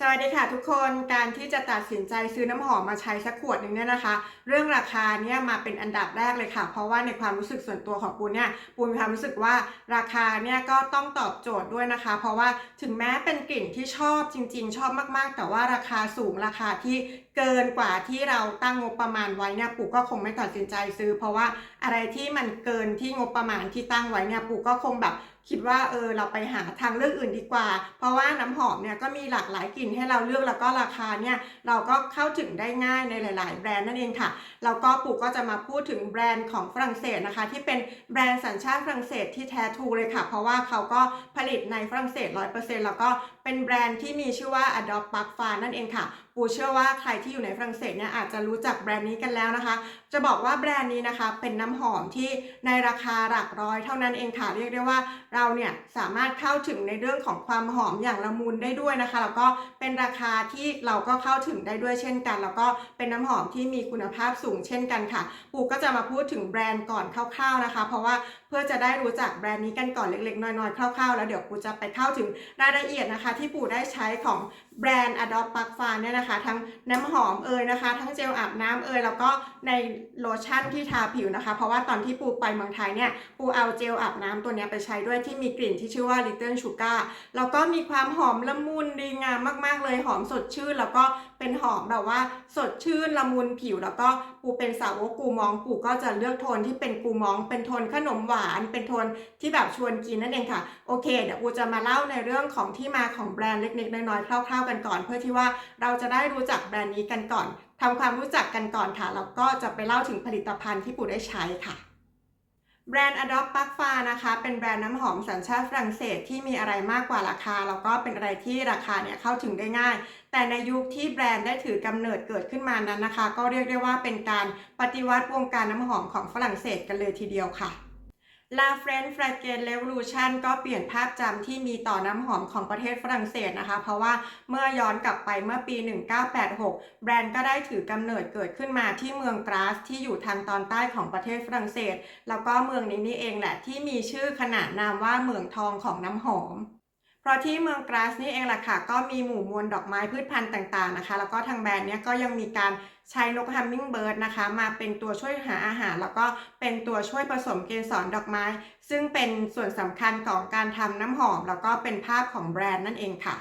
สวัสดีค่ะทุกคนการที่จะตัดสินใจซื้อน้ำหอมมาใช้สักขวดหนึ่งเนี่ยนะคะ เรื่องราคาเนี่ยมาเป็นอันดับแรกเลยค่ะ เพราะว่าในความรู้สึกส่วนตัวของปูเนี่ยปูมีความรู้สึกว่าราคาเนี่ยก็ต้องตอบโจทย์ด้วยนะคะ เพราะว่าถึงแม้เป็นกลิ่นที่ชอบจริง ๆ ชอบมากๆ แต่ว่าราคาสูงราคาที่เกินกว่าที่เราตั้งงบประมาณไว้เนี่ยปูก็คงไม่ตัดสินใจซื้อ เพราะว่าอะไรที่มันเกินที่งบประมาณที่ตั้งไว้เนี่ยปูก็คงแบบ คิดว่าเออเราไปหาทางเลือกอื่นดีกว่า เพราะว่าน้ำหอมเนี่ยก็มีหลากหลายกลิ่นให้เราเลือกแล้วก็ราคาเนี่ยเราก็เข้าถึงได้ง่ายในหลาย ๆ แบรนด์นั่นเองค่ะแล้วก็ปู่ก็จะมาพูดถึงแบรนด์ของฝรั่งเศสนะคะ ที่เป็นแบรนด์สัญชาติฝรั่งเศสที่แท้ทูเลยค่ะ เพราะว่าเขาก็ผลิตในฝรั่งเศส 100%แล้วก็เป็นแบรนด์ที่มีชื่อว่า Adopt Park f a r นั่นเองค่ะ ปูเชื่อว่าใครที่อยู่ในฝรั่งเศสเนี่ยอาจจะรู้จักแบรนด์นี้กันแล้วนะคะ จะบอกว่าแบรนด์นี้นะคะเป็นน้ำหอมที่ในราคาหลักร้อยเท่านั้นเองค่ะเรียกได้ว่าเราเนี่ยสามารถเข้าถึงในเรื่องของความหอมอย่างละมุนได้ด้วยนะคะ แล้วก็เป็นราคาที่เราก็เข้าถึงได้ด้วยเช่นกัน แล้วก็เป็นน้ำหอมที่มีคุณภาพสูงเช่นกันค่ะ ปูก็จะมาพูดถึงแบรนด์ก่อนคร่าวๆนะคะ เพราะว่าเพื่อจะได้รู้จักแบรนด์นี้กันก่อนเล็กๆน้อยๆคร่าวๆ แล้วเดี๋ยวปูจะไปเข้าถึงรายละเอียดนะคะ ที่ปูได้ใช้ของแบรนด์ Adopt Park f a r เนี่ยนะคะทั้งน้ำหอมเอ่ยนะคะ ทั้งเจลอาบน้ำเอ่ยแล้วก็ในโลชั่นที่ทาผิวนะคะ เพราะว่าตอนที่ปูไปเมืองไทยเนี่ยปูเอาเจลอาบน้ำตัวนี้ไปใช้ด้วยที่มีกลิ่นที่ชื่อว่า Little Sugar แล้วก็มีความหอมละมุนดีงามมาก ๆ เลยหอมสดชื่น แล้วก็เป็นหอมแบบว่าสดชื่นละมุนผิว แล้วก็ปูเป็นสาวกกูมองปูก็จะเลือกโทนที่เป็นกูมอง เป็นโทนขนมหวาน เป็นโทนที่แบบชวนกินนั่นเองค่ะโอเคเดี๋ยวปูจะมาเล่าในเรื่องของที่มาของแบรนด์เล็กๆน้อยๆคร่าวๆกันก่อน เพื่อที่ว่าเราจะได้รู้จักแบรนด์นี้กันก่อนทำความรู้จักกันก่อนค่ะแล้วก็จะไปเล่าถึงผลิตภัณฑ์ที่ปูได้ใช้ค่ะแบรนด์ Adopt p a r f a r นะคะ เป็นแบรนด์น้ำหอมสัญชาติฝรั่งเศสที่มีอะไรมากกว่าราคา แล้วก็เป็นอะไรที่ราคาเนี่ยเข้าถึงได้ง่าย แต่ในยุคที่แบรนด์ได้ถือกำเนิดเกิดขึ้นมานั้นนะคะ ก็เรียกได้ว่าเป็นการปฏิวัติวงการน้ำหอมของฝรั่งเศสกันเลยทีเดียวค่ะ La French Fragrance Revolution ก็เปลี่ยนภาพจำที่มีต่อน้ำหอมของประเทศฝรั่งเศสนะคะ เพราะว่าเมื่อย้อนกลับไปเมื่อปี 1986 แบรนด์ก็ได้ถือกำเนิดเกิดขึ้นมาที่เมืองกราสที่อยู่ทางตอนใต้ของประเทศฝรั่งเศส แล้วก็เมืองนี้นี่เองแหละที่มีชื่อขนานนามว่าเมืองทองของน้ำหอม เพราะที่เมืองกราสนี่เองแหละค่ะ ก็มีหมู่มวลดอกไม้พืชพันธุ์ต่างๆนะคะ แล้วก็ทางแบรนด์เนี้ยก็ยังมีการใช้นกฮัมมิงเบิร์ดนะคะ มาเป็นตัวช่วยหาอาหาร แล้วก็เป็นตัวช่วยผสมเกสรดอกไม้ ซึ่งเป็นส่วนสำคัญของการทำน้ำหอม แล้วก็เป็นภาพของแบรนด์นั่นเองค่ะ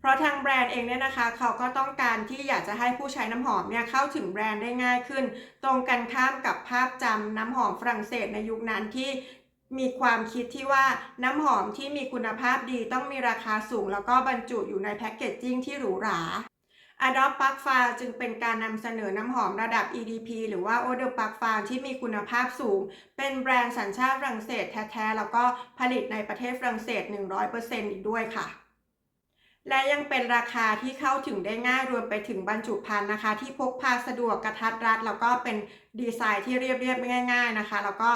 เพราะทางแบรนด์เองเนี่ยนะคะ เขาก็ต้องการที่อยากจะให้ผู้ใช้น้ำหอมเนี่ยเข้าถึงแบรนด์ได้ง่ายขึ้น ตรงกันข้ามกับภาพจำน้ำหอมฝรั่งเศสในยุคนั้นที่ มีความคิดที่ว่าน้ำหอมที่มีคุณภาพดีต้องมีราคาสูง แล้วก็บรรจุอยู่ในแพ็กเกจจิ้งที่หรูหรา Adopt Park f a r จึงเป็นการนำเสนอน้ำหอมระดับ EDP หรือว่า Eau de Park f a r ที่มีคุณภาพสูง เป็นแบรนด์สัญชาติฝรั่งเศสแท้ๆ แล้วก็ผลิตในประเทศฝรั่งเศส 100%อีกด้วยค่ะ และยังเป็นราคาที่เข้าถึงได้ง่ายรวมไปถึงบรรจุภัณฑ์นะคะ ที่พกพาสะดวกกระทัดรัด แล้วก็เป็นดีไซน์ที่เรียบๆง่าย ๆนะคะ แล้วก็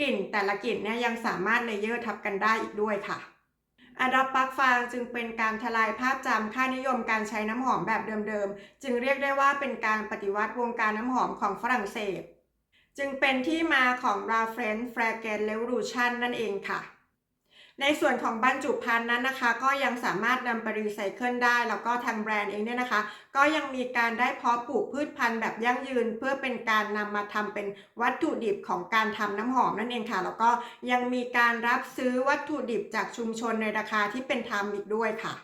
กลิ่นแต่ละกลิ่นเนี่ยยังสามารถเลเยอร์ทับกันได้อีกด้วยค่ะ Adopt Park f a r จึงเป็นการทลายภาพจำค่านิยมการใช้น้ำหอมแบบเดิมๆ จึงเรียกได้ว่าเป็นการปฏิวัติวงการน้ำหอมของฝรั่งเศส จึงเป็นที่มาของ r a French Fragrance Revolution นั่นเองค่ะ ในส่วนของบรรจุภัณฑ์นั้นนะคะ ก็ยังสามารถนำไปรีไซเคิลได้ แล้วก็ทางแบรนด์เองเนี่ยนะคะ ก็ยังมีการได้เพาะปลูกพืชพันธุ์แบบยั่งยืน เพื่อเป็นการนำมาทำเป็นวัตถุดิบของการทำน้ำหอมนั่นเองค่ะ แล้วก็ยังมีการรับซื้อวัตถุดิบจากชุมชนในราคาที่เป็นธรรมอีกด้วยค่ะ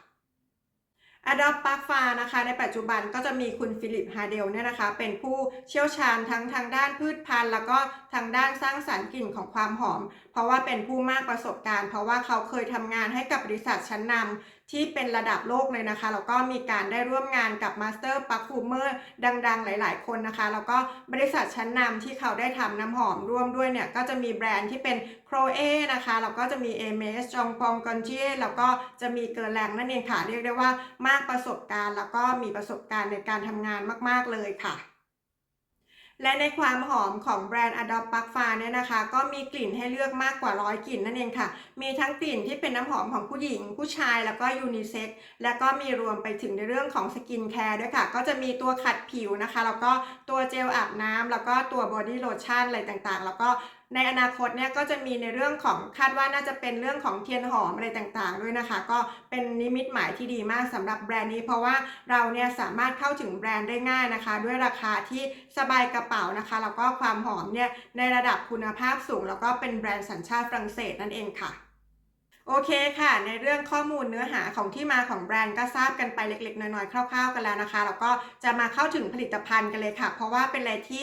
Adopt Park f a r นะคะในปัจจุบันก็จะมีคุณฟิลิปฮาเดลเนี่ยนะคะ เป็นผู้เชี่ยวชาญทั้งทางด้านพืชพันธุ์ แล้วก็ทางด้านสร้างสรรค์กลิ่นของความหอม เพราะว่าเป็นผู้มากประสบการณ์ เพราะว่าเขาเคยทำงานให้กับบริษัทชั้นนำที่เป็นระดับโลกเลยนะคะ แล้วก็มีการได้ร่วมงานกับมาสเตอร์ปักฟูเมอร์ดังๆ หลาย ๆ คนนะคะ แล้วก็บริษัทชั้นนำที่เขาได้ทำน้ำหอมร่วมด้วยเนี่ย ก็จะมีแบรนด์ที่เป็นโครเอนะคะ แล้วก็จะมีเอเมสจองปองกอนเจีแล้วก็จะมีเกอร์แลงนั่นเองค่ะ เรียกได้ว่ามากประสบการณ์ แล้วก็มีประสบการณ์ในการทำงานมาก ๆ เลยค่ะ และในความหอมของแบรนด์ Adopt Park f a เนี่ยนะคะ ก็มีกลิ่นให้เลือกมากกว่าร้อยกลิ่นนั่นเองค่ะ มีทั้งกลิ่นที่เป็นน้ำหอมของผู้หญิง ผู้ชายแล้วก็ยูนิเซ็กและก็มีรวมไปถึงในเรื่องของสกินแคร์ด้วยค่ะ ก็จะมีตัวขัดผิวนะคะ แล้วก็ตัวเจลอาบน้ำแล้วก็ตัวบอดี้โลชั่นอะไรต่างๆ แล้วก็ในอนาคตเนี่ยก็จะมีในเรื่องของคาดว่าน่าจะเป็นเรื่องของเทียนหอมอะไรต่างๆ ด้วยนะคะ ก็เป็นนิมิตหมายที่ดีมากสำหรับแบรนด์นี้ เพราะว่าเราเนี่ยสามารถเข้าถึงแบรนด์ได้ง่ายนะคะ ด้วยราคาที่สบายกระเป๋านะคะ แล้วก็ความหอมเนี่ยในระดับคุณภาพสูง แล้วก็เป็นแบรนด์สัญชาติฝรั่งเศสนั่นเองค่ะ โอเคค่ะ ในเรื่องข้อมูลเนื้อหาของที่มาของแบรนด์ก็ทราบกันไปเล็กๆ น้อยๆ คร่าวๆ กันแล้วนะคะ แล้วก็จะมาเข้าถึงผลิตภัณฑ์กันเลยค่ะ เพราะว่าเป็นอะไรที่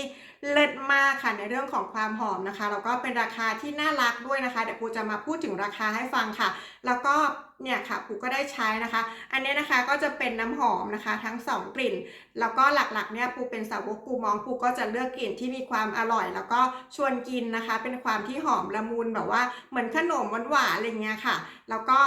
เลิศมากค่ะในเรื่องของความหอมนะคะ แล้วก็เป็นราคาที่น่ารักด้วยนะคะ เดี๋ยวปูจะมาพูดถึงราคาให้ฟังค่ะ แล้วก็ เนี่ยค่ะปูก็ได้ใช้นะคะ อันนี้นะคะก็จะเป็นน้ำหอมนะคะ ทั้ง 2 กลิ่น แล้วก็หลักๆเนี่ยปูเป็นสาวกปูมองปูก็จะเลือกกลิ่นที่มีความอร่อย แล้วก็ชวนกินนะคะ เป็นความที่หอมละมุนแบบว่าเหมือนขนมหวานๆอะไรเงี้ยค่ะ แล้วก็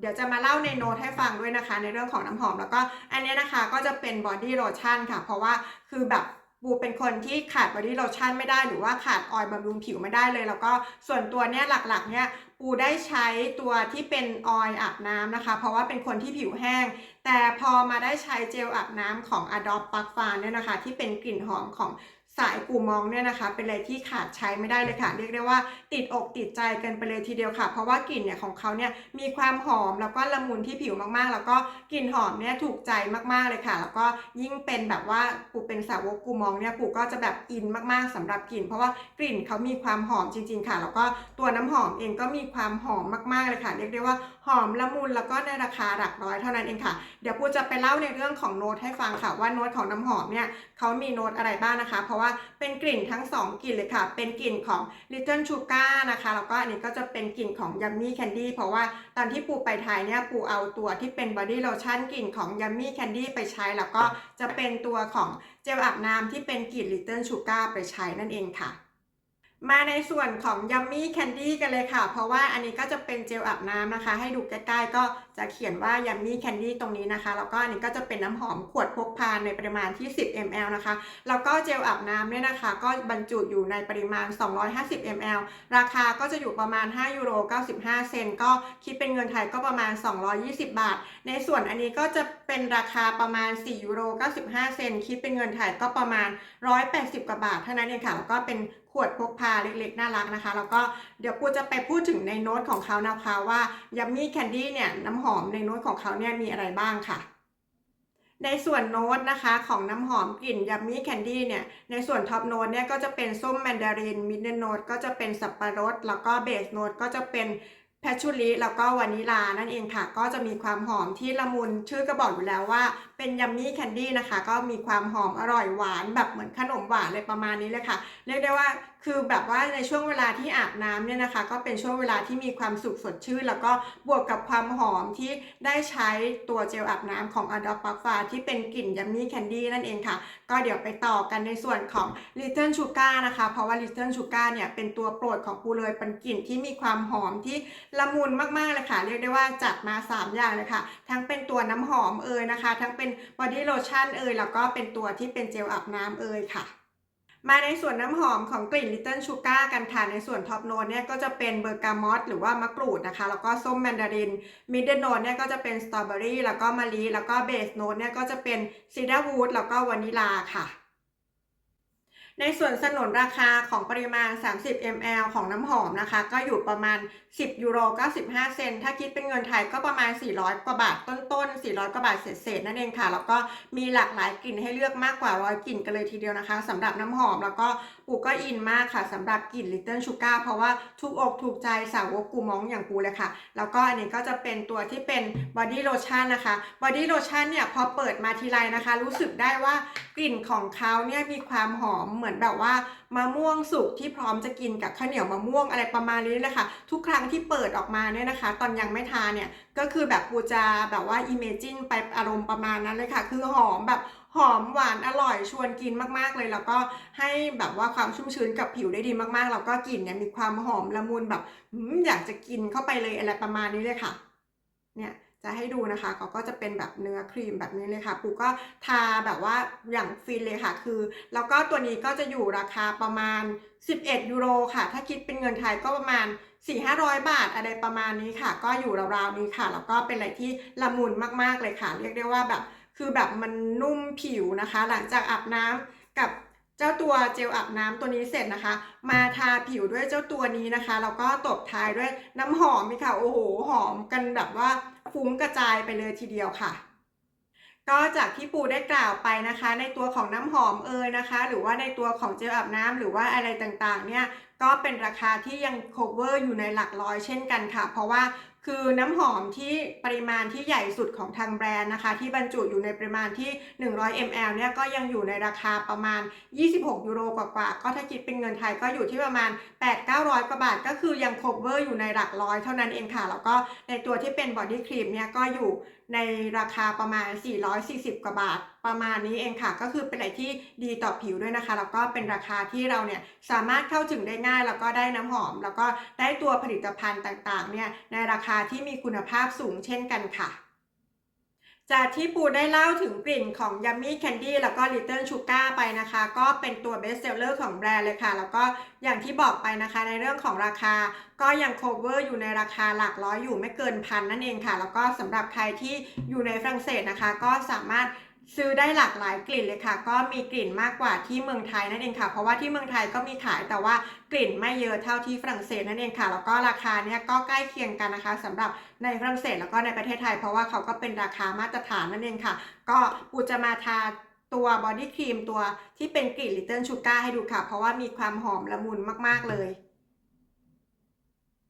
เดี๋ยวจะมาเล่าในโน้ตให้ฟังด้วยนะคะ ในเรื่องของน้ำหอมแล้วก็อันนี้นะคะก็จะเป็นบอดี้โลชั่นค่ะ เพราะว่าคือแบบ ปูเป็นคนที่ขาดบอดี้โลชั่นไม่ได้หรือว่าขาดออยล์บำรุงผิวไม่ได้เลย แล้วก็ส่วนตัวเนี้ยหลักๆเนี่ยปูได้ใช้ตัวที่เป็นออยล์อาบน้ำนะคะ เพราะว่าเป็นคนที่ผิวแห้ง แต่พอมาได้ใช้เจลอาบน้ำของ Adopt Park f a r เนี่ยนะคะ ที่เป็นกลิ่นหอมของ สายกูมองเนี่ยนะคะ เป็นอะไรที่ขาดใช้ไม่ได้เลยค่ะ เรียกได้ว่าติดอกติดใจกันไปเลยทีเดียวค่ะ เพราะว่ากลิ่นเนี่ยของเขาเนี่ยมีความหอมแล้วก็ละมุนที่ผิวมากๆ แล้วก็กลิ่นหอมเนี่ยถูกใจมากๆเลยค่ะ แล้วก็ยิ่งเป็นแบบว่าปูเป็นสาวกกูมองเนี่ยปูก็จะแบบอินมากๆสำหรับกลิ่น เพราะว่ากลิ่นเขามีความหอมจริง ๆ ค่ะ แล้วก็ตัวน้ำหอมเองก็มีความหอมมากๆเลยค่ะ เรียกได้ว่า อมละมุนแล้วก็ในราคาหลักร้อยเท่านั้นเองค่ะ เดี๋ยวปูจะไปเล่าในเรื่องของโน้ตให้ฟังค่ะว่าโน้ตของน้ำหอมเนี่ยเขามีโน้ตอะไรบ้างนะคะ เพราะว่าเป็นกลิ่นทั้ง 2 กลิ่นเลยค่ะ เป็นกลิ่นของ Little Sugar นะคะแล้วก็อันนี้ก็จะเป็นกลิ่นของ Yummy Candy เพราะว่าตอนที่ปูไปไทยเนี่ยปูเอาตัวที่เป็น Body Lotion กลิ่นของ Yummy Candy ไปใช้ แล้วก็จะเป็นตัวของเจลอาบน้ำที่เป็นกลิ่น Little Sugar ไปใช้นั่นเองค่ะ มาในส่วนของ Yummy Candy กันเลยค่ะ เพราะว่าอันนี้ก็จะเป็นเจลอาบน้ำนะคะ ให้ดูใกล้ๆก็จะเขียนว่า Yummy Candy ตรงนี้นะคะ แล้วก็อันนี้ก็จะเป็นน้ำหอมขวดพกพาในปริมาณที่ 10 ml นะคะ แล้วก็เจลอาบน้ำเนี่ยนะคะ ก็บรรจุอยู่ในปริมาณ 250 ml ราคาก็จะอยู่ประมาณ5ยูโร95 เซนก็คิดเป็นเงินไทยก็ประมาณ 220 บาท ในส่วนอันนี้ก็จะเป็นราคาประมาณ4ยูโร95 เซนคิดเป็นเงินไทยก็ประมาณ 180 กว่าบาทเท่านั้นเองค่ะแล้วก็เป็น ขวดพกพาเล็กๆ น่ารักนะคะ แล้วก็เดี๋ยวปูจะไปพูดถึงในโน้ตของเขานะคะว่ายัมมี่แคนดี้เนี่ยน้ำหอมในโน้ตของเขาเนี่ยมีอะไรบ้างค่ะในส่วนโน้ตนะคะของน้ำหอมกลิ่นยัมมี่แคนดี้เนี่ยในส่วนท็อปโน้ตเนี่ยก็จะเป็นส้มแมนดารินมิดเดิลโน้ตก็จะเป็นสับปะรด แล้วก็เบสโน้ตก็จะเป็น แพชชูริแล้วก็วานิลานั่นเองค่ะ ก็จะมีความหอมที่ละมุนชื่อก็บอกอยู่แล้วว่า เป็นยัมมี่แคนดี้นะคะ ก็มีความหอมอร่อยหวานแบบเหมือนขนมหวานเลยประมาณนี้เลยค่ะ เรียกได้ว่า คือแบบว่าในช่วงเวลาที่อาบน้ำเนี่ยนะคะ ก็เป็นช่วงเวลาที่มีความสุขสดชื่น แล้วก็บวกกับความหอมที่ได้ใช้ตัวเจลอาบน้ำของ Adopt Park Farm ที่เป็นกลิ่นยัมมี่แคนดี้นั่นเองค่ะ ก็เดี๋ยวไปต่อกันในส่วนของ Little Sugar นะคะ เพราะว่า Little Sugar เนี่ยเป็นตัวโปรดของปูเลยเป็นกลิ่นที่มีความหอมที่ละมุนมากๆเลยค่ะ เรียกได้ว่าจัดมา 3 อย่างเลยค่ะ ทั้งเป็นตัวน้ำหอมเอ่ยนะคะ ทั้งเป็น Body Lotion เอ่ยแล้วก็เป็นตัวที่เป็นเจลอาบน้ำเอ่ยค่ะ มาในส่วนน้ำหอมของกลิ่น Little Sugar กันค่ะ ในส่วนท็อปโนนเนี่ยก็จะเป็นเบอร์กามอสหรือว่ามะกรูดนะคะ แล้วก็ส้มแมนดารินมิดเดิลโนนเนี่ยก็จะเป็นสตรอเบอรี่แล้วก็มะลิแล้วก็เบสโนนเนี่ยก็จะเป็นซีดาร์วูดแล้วก็วานิลาค่ะ ในส่วนสนนราคาของปริมาณ 30 ml ของน้ำหอมนะคะ ก็อยู่ประมาณ 10 ยูโร 95 เซนถ้าคิดเป็นเงินไทยก็ประมาณ 400 กว่าบาทต้นๆ 400 กว่าบาทเศษๆ นั่นเองค่ะ แล้วก็มีหลากหลายกลิ่นให้เลือกมากกว่าร้อยกลิ่นกันเลยทีเดียวนะคะสำหรับน้ำหอมแล้วก็ปูก็อินมากค่ะสำหรับกลิ่น Little Sugar เพราะว่าถูกอกถูกใจสาวกกูมองอย่างปูเลยค่ะ แล้วก็อันนี้ก็จะเป็นตัวที่เป็น Body Lotion นะคะ Body Lotion เนี่ยพอเปิดมาทีไรนะคะ รู้สึกได้ว่ากลิ่นของเขาเนี่ยมีความหอมเหมือนือนแบบว่ามะม่วงสุกที่พร้อมจะกินกับข้าวเหนียวมะม่วงอะไรประมาณนี้เลยค่ะทุกครั้งที่เปิดออกมาเนี่ยนะคะ ตอนยังไม่ทานเนี่ยก็คือแบบปูจะแบบว่า imagine ไปอารมณ์ประมาณนั้นเลยค่ะ คือหอมแบบหอมหวานอร่อยชวนกินมากๆเลย แล้วก็ให้แบบว่าความชุ่มชื้นกับผิวได้ดีมากๆ แล้วก็กลิ่นเนี่ยมีความหอมละมุนแบบอยากจะกินเข้าไปเลยอะไรประมาณนี้เลยค่ะ เนี่ย จะให้ดูนะคะเขาก็จะเป็นแบบเนื้อครีมแบบนี้เลยค่ะ ปูก็ทาแบบว่าอย่างฟินเลยค่ะ คือ แล้วก็ตัวนี้ก็จะอยู่ราคาประมาณ 11 ยูโรค่ะ ถ้าคิดเป็นเงินไทยก็ประมาณ 4-500 บาทอะไรประมาณนี้ค่ะ ก็อยู่ราวๆนี้ค่ะ แล้วก็เป็นอะไรที่ละมุนมากๆเลยค่ะ เรียกได้ว่าแบบ คือแบบมันนุ่มผิวนะคะ หลังจากอาบน้ำกับเจ้าตัวเจลอาบน้ำตัวนี้เสร็จนะคะ มาทาผิวด้วยเจ้าตัวนี้นะคะแล้วก็ตบท้ายด้วยน้ำหอมนี่ค่ะโอ้โหหอมกันแบบว่า ฟุ้งกระจายไปเลยทีเดียวค่ะ ก็จากที่ปูได้กล่าวไปนะคะ ในตัวของน้ำหอมเอยนะคะ หรือว่าในตัวของเจลอาบน้ำหรือว่าอะไรต่างๆ เนี่ยก็เป็นราคาที่ยัง cover อยู่ในหลักร้อยเช่นกันค่ะ เพราะว่า คือน้ำหอมที่ปริมาณที่ใหญ่สุดของทางแบรนด์นะคะ ที่บรรจุอยู่ในปริมาณที่ 100 ml เนี่ยก็ยังอยู่ในราคาประมาณ 26 ยูโรกว่าๆก็ถ้าคิดเป็นเงินไทยก็อยู่ที่ประมาณ 8-900กว่าบาท ก็คือยังครบเวอยู่ในหลักร้อยเท่านั้นเองค่ะ แล้วก็ในตัวที่เป็น body cream เนี่ยก็อยู่ ในราคาประมาณ 440 กว่าบาท ประมาณนี้เองค่ะ ก็คือเป็นอะไรที่ดีต่อผิวด้วยนะคะ แล้วก็เป็นราคาที่เราเนี่ยสามารถเข้าถึงได้ง่าย แล้วก็ได้น้ำหอม แล้วก็ได้ตัวผลิตภัณฑ์ต่างๆเนี่ยในราคาที่มีคุณภาพสูงเช่นกันค่ะ จากที่ปูได้เล่าถึงกลิ่นของยามี่แคนดี้แล้วก็ลิตเติ้ลชูการ์ไปนะคะ ก็เป็นตัวเบสเซลเลอร์ของแบรนด์เลยค่ะ แล้วก็อย่างที่บอกไปนะคะในเรื่องของราคา ก็ยังโคเวอร์อยู่ในราคาหลักร้อยอยู่ไม่เกินพันนั่นเองค่ะ แล้วก็สำหรับใครที่อยู่ในฝรั่งเศสนะคะ ก็สามารถ ซื้อได้หลากหลายกลิ่นเลยค่ะ ก็มีกลิ่นมากกว่าที่เมืองไทยนั่นเองค่ะ เพราะว่าที่เมืองไทยก็มีขายแต่ว่ากลิ่นไม่เยอะเท่าที่ฝรั่งเศสนั่นเองค่ะ แล้วก็ราคาเนี่ยก็ใกล้เคียงกันนะคะสำหรับในฝรั่งเศสแล้วก็ในประเทศไทย เพราะว่าเขาก็เป็นราคามาตรฐานนั่นเองค่ะ ก็ปูจะมาทาตัวบอดี้ครีมตัวที่เป็นกลิ่น Little Sugar ให้ดูค่ะ เพราะว่ามีความหอมละมุนมาก ๆ เลย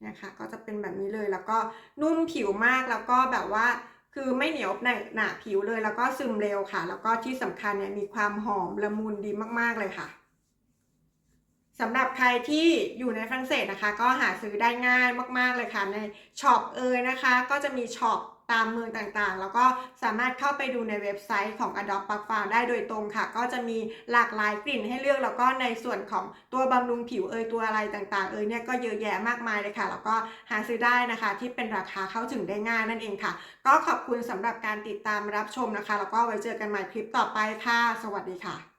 นะคะก็จะเป็นแบบนี้เลยแล้วก็นุ่มผิวมากแล้วก็แบบว่า คือไม่เหนียวหนาหนาผิวเลย แล้วก็ซึมเร็วค่ะ แล้วก็ที่สำคัญเนี่ยมีความหอมละมุนดีมากๆเลยค่ะสำหรับใครที่อยู่ในฝรั่งเศสนะคะ ก็หาซื้อได้ง่ายมาก ๆเลยค่ะในช็อปเอยนะคะ ก็จะมีช็อป ตามเมืองต่างๆ แล้วก็สามารถเข้าไปดูในเว็บไซต์ของ Adopt p a r f u m ได้โดยตรงค่ะ ก็จะมีหลากหลายกลิ่นให้เลือกแล้วก็ในส่วนของตัวบำรุงผิวเอยตัวอะไรต่างๆ เอยเนี่ยก็เยอะแยะมากมายเลยค่ะ แล้วก็หาซื้อได้นะคะ ที่เป็นราคาเข้าถึงได้ง่ายนั่นเองค่ะ ก็ขอบคุณสำหรับการติดตามรับชมนะคะ แล้วก็ไว้เจอกันใหม่คลิปต่อไปค่ะ สวัสดีค่ะ